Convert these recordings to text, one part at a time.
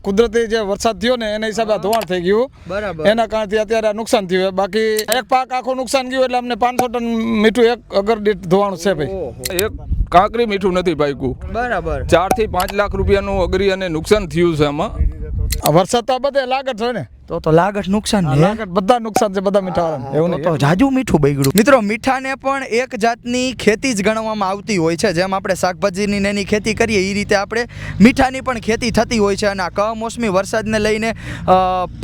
કુદરતી જે વરસાદ થયો ને એના હિસાબે ધોવાણ થઈ ગયું. બરાબર. એના કારણથી અત્યારે આ નુકસાન થયું. બાકી એક પાક આખું નુકસાન ગયું એટલે અમને પાંચસો ટન મીઠું એક અગર દીઠ ધોવાણું છે ભાઈ. એક કાંકરી મીઠું નથી પાક્યું બરાબર. ચારથી પાંચ લાખ રૂપિયાનું અગરી અને નુકસાન થયું છે આમાં. આ વરસાદ તો આ બધે લાગત હોય ને. તો તો લાગત નુકસાન ને બધા નુકસાન છે બધા મીઠા એવું તો જાજુ મીઠું બગડ્યું. મિત્રો મીઠાને પણ એક જાતની ખેતી જ ગણવામાં આવતી હોય છે. જેમ આપણે શાકભાજીની એની ખેતી કરીએ એ રીતે આપણે મીઠાની પણ ખેતી થતી હોય છે અને આ કમોસમી વરસાદને લઈને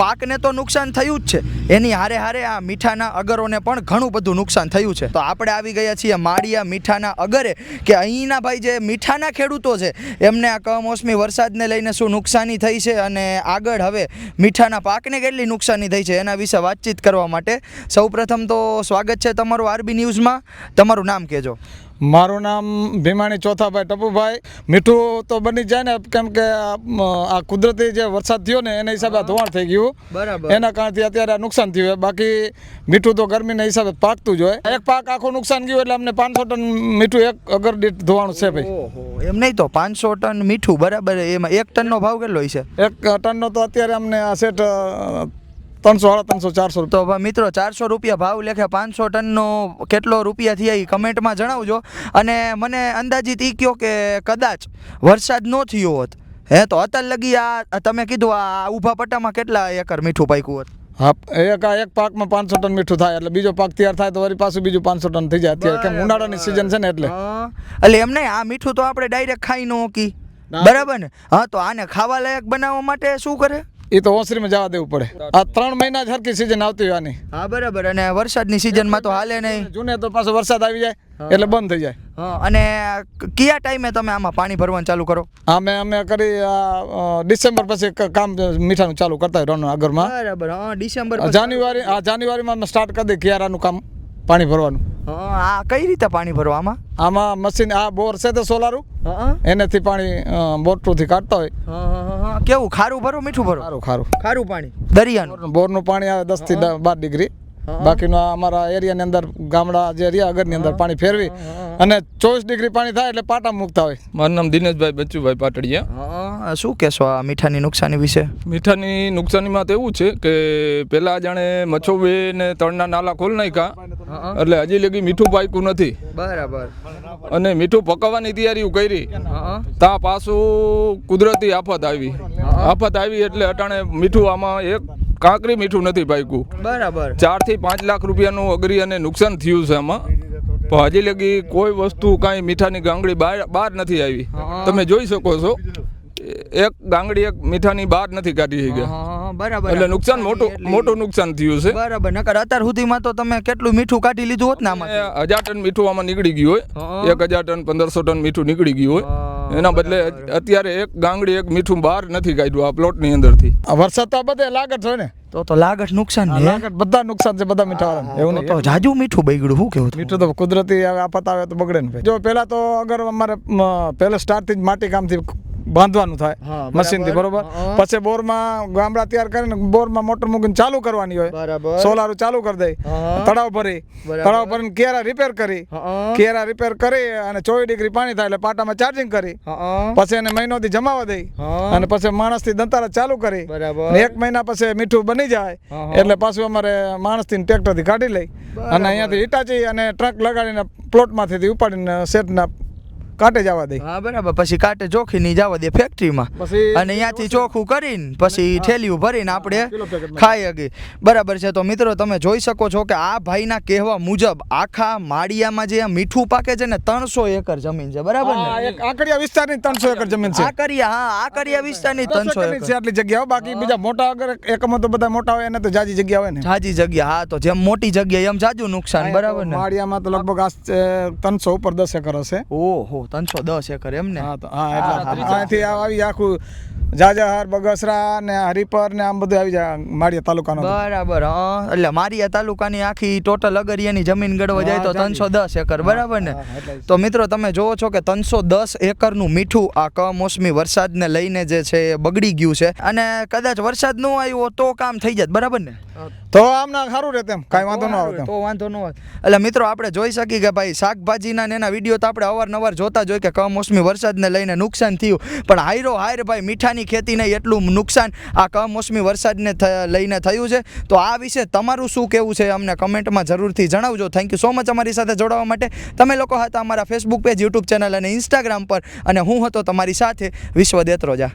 પાકને તો નુકસાન થયું જ છે. એની હારે હારે આ મીઠાના અગરોને પણ ઘણું બધું નુકસાન થયું છે. તો આપણે આવી ગયા છીએ માળિયા મીઠાના અગરે કે અહીંના ભાઈ જે મીઠાના ખેડૂતો છે એમને આ કમોસમી વરસાદને લઈને શું નુકસાની થઈ છે અને આગળ હવે મીઠાના પાકને કેટલી નુકસાની થઈ છે એના વિશે વાતચીત કરવા માટે. સૌપ્રથમ તો સ્વાગત છે તમારું આરબી ન્યૂઝમાં. તમારું નામ કહેજો. મારું નામ ભીમાણી ચોથાભાઈ ટપુભાઈ. મીઠું તો બની જાય ને કેમ કે આ, કુદરતી જે વરસાદ થયો ને એના હિસાબે ધોવાણ થઈ ગયું. બરાબર. એના કારણથી અત્યારે નુકસાન થયું. બાકી મીઠું તો ગરમીના હિસાબે પાકતું જ હોય. એક પાક આખું નુકસાન ગયું એટલે અમને પાંચસો ટન મીઠું એક અગર દીઠ ધોવાણું છે ભાઈ. એમ નહીં તો પાંચસો ટન મીઠું બરાબર. એમાં એક ટનનો ભાવ કેટલો હોય છે? એક ટનનો તો અત્યારે અમને આ સેટ ત્રણસો સાડા ત્રણસો ચારસો તો મિત્રો ચારસો રૂપિયા ભાવ લેખે પાંચસો ટનનો કેટલો રૂપિયા થયા એ કમેન્ટમાં જણાવજો. અને મને અંદાજિત એ કહો કે કદાચ વરસાદ ન થયો હોત હે તો અત્યાર લગી આ તમે કીધું આ ઊભા પટ્ટામાં કેટલા એકર મીઠું પાક્યું હોત? હા એક આ એક પાકમાં પાંચસો ટન મીઠું થાય એટલે બીજો પાક તૈયાર થાય તો વળી પાછું બીજું પાંચસો ટન થઈ જાય. અત્યારે કેમ ઉનાળાની સિઝન છે ને એટલે. એટલે એમ નહીં આ મીઠું તો આપણે ડાયરેક્ટ ખાઈ ન કી બરાબર ને? હા તો આને ખાવા લાયક બનાવવા માટે શું કરે? એ તો ઓસરીમાં જવા દેવું પડે. આ ત્રણ મહિના જ હરકી સિઝન આવતી હોય આની. હા બરાબર. અને વરસાદની સિઝનમાં તો હાલે નહીં. જૂને તો પાછો વરસાદ આવી જાય એટલે બંધ થઈ જાય. અને કયા ટાઈમે તમે આમાં પાણી ભરવાનું ચાલુ કરો? અમે અમે કરી આ ડિસેમ્બર પછી કામ મીઠાનું ચાલુ કરતા હોય રોનો આગળમાં બરાબર હા ડિસેમ્બર જાન્યુઆરી આ જાન્યુઆરીમાં અમે સ્ટાર્ટ કરી દઈએ કિયારાનું કામ પાણી ભરવાનું. આ કઈ રીતે પાણી ભરવા આમાં? આમાં મશીન આ બોર છે તો સોલારું. હા એનેથી પાણી બોટથી કાઢતા હોય. કેવું ખારું ભરો મીઠું ભરો? સારું ખારું. ખારું પાણી. દરિયાનું? બોરનું પાણી આવે દસથી બાર ડિગ્રી. બાકીનું આ અમારા એરિયાની અંદર ગામડા જે રહ્યા અગરની અંદર પાણી ફેરવી અને ચોવીસ ડિગ્રી પાણી થાય એટલે પાટા મૂકતા હોય. મારું નામ દિનેશભાઈ બચ્ચુભાઈ પાટડિયા. હા. શું કહેશો આ મીઠાની નુકસાની વિશે? મીઠાની નુકસાનીમાં તો એવું છે કે પહેલાં જાણે મચ્છોબે ને તળના નાલા ખોલ નાખ્યા એટલે હજી લગી મીઠું પાક્યું નથી. બરાબર. અને મીઠું પકાવવાની તૈયારીઓ કરી તા ત્યાં પાછું કુદરતી આફત આવી. આફત આવી એટલે અટાણે મીઠું આમાં એક કાંકરી મીઠું નથી પાક્યું. બરાબર. ચારથી પાંચ લાખ રૂપિયાનું અગરી અને નુકસાન થયું છે આમાં. પણ હજી લગી કોઈ વસ્તુ કાંઈ મીઠાની ગાંગડી બહાર બહાર નથી આવી. તમે જોઈ શકો છો. એક ગાંગડી એક મીઠાની બહાર નથી કાઢી શક્યા. હા બરાબર. એટલે નુકસાન મોટું મોટું નુકસાન થયું છે. બરાબર. નકર અત્યાર સુધીમાં તો તમે કેટલું મીઠું કાઢી લીધું હોત ને આમાં હજાર ટન મીઠું આમાં નીકળી ગયું હોય. એક હજાર ટન પંદરસો ટન મીઠું નીકળી ગયું હોય. એના બદલે અત્યારે એક ગાંગડી એક મીઠું બહાર નથી કાઢ્યું આ પ્લોટની અંદરથી. થી વરસાદ તો આ બધે લાગત હોય ને? તો તો લાગત નુકસાન ને લાગત બધા નુકસાન છે બધા મીઠા. એવું તો જાજુ મીઠું બગડ્યું. શું કેવું મીઠું તો કુદરતી આફત આવે તો બગડે ને. જો પેલા તો અગર અમારે પહેલા સ્ટાર્ટથી જ માટી કામથી બાંધવાનું થાય બરાબર. મશીનથી બરોબર. પછી બોરમાં ગામડા તૈયાર કરીને બોરમાં મોટર મૂકીને ચાલુ કરવાની હોય. સોલાર ચાલુ કરી દે. તળાવ ભરી. તળાવ ભરીને કેરા રિપેર કરી. કેરા રિપેર કરી અને ચોવીસ ડિગ્રી પાણી થાય એટલે પાટામાં ચાર્જિંગ કરી. પછી એને મહિનોથી જમાવા દઈ અને પછી માણસથી દંતારા ચાલુ કરી. એક મહિના પછી મીઠું બની જાય. એટલે પાછું અમારે માણસથી ટ્રેક્ટરથી કાઢી લઈ. અને અહીંયાથી હિટાચી અને ટ્રક લગાડીને પ્લોટમાંથી ઉપાડીને સેટના કાંટે જવા દે. હા બરાબર. પછી કાટે ચોખી ની જવા દે ફેક્ટરીમાં અને અહીંયાથી ચોખ્ખું કરીને પછી થેલીઓ ભરીને આપણે ખાઈ શકીએ. બરાબર છે. તો મિત્રો તમે જોઈ શકો છો કે આ ભાઈના કહેવા મુજબ આખા માળિયામાં જે મીઠું પાકે છે ને ત્રણસો એકર જમીન છે. બરાબર ને? એક આકડિયા વિસ્તારની ત્રણસો એકર જમીન છે. આ હા આકરિયા વિસ્તારની ત્રણસો એકર. છે આટલી જગ્યા બાકી બીજા મોટા અગર એકમાં તો બધા મોટા હોય એને તો જાજી જગ્યા હોય ને. જાજી જગ્યા હા તો જેમ મોટી જગ્યા એમ જાજુ નુકસાન. બરાબર ને? માળિયામાં તો લગભગ આ ત્રણસો ઉપર દસ એકર હશે. ઓહો ત્રણસો દસ એકર એમ ને? હા તો હા એટલે આવી આખું જાજાહાર બગસરા ને હરિપર ને આમ બધું આવી જાય માળિયા તાલુકાનો બરાબર હા. એટલે માળિયા તાલુકાની આખી ટોટલ અગરિયાની જમીન ગણવા જાય તો ત્રણસો દસ એકર બરાબર ને. તો મિત્રો તમે જોવો છો કે ત્રણસો દસ એકરનું મીઠું આ કમોસમી વરસાદને લઈને જે છે એ બગડી ગયું છે. અને કદાચ વરસાદ ન આવ્યો તો કામ થઈ જાય બરાબર ને? તો આમના સારું રહે તેમ કાંઈ વાંધો ન આવે તો વાંધો ન આવે. એટલે મિત્રો આપણે જોઈ શકીએ કે ભાઈ શાકભાજીના ને એના વીડિયો તો આપણે અવારનવાર જોતા જોઈએ કે કમોસમી વરસાદને લઈને નુકસાન થયું. પણ હાયરો હાયર ભાઈ મીઠાની ખેતીને એટલું નુકસાન, આ કમોસમી વરસાદને લઈને થયું છે. તો આ વિશે તમારું શું કહેવું છે અમને કમેન્ટમાં જરૂરથી જણાવજો. થેન્ક યુ સો મચ અમારી સાથે જોડાવા માટે. તમે લોકો હતા અમારા ફેસબુક પેજ યુટ્યુબ ચેનલ અને ઇન્સ્ટાગ્રામ પર અને હું હતો તમારી સાથે વિશ્વ દેત્રોજા.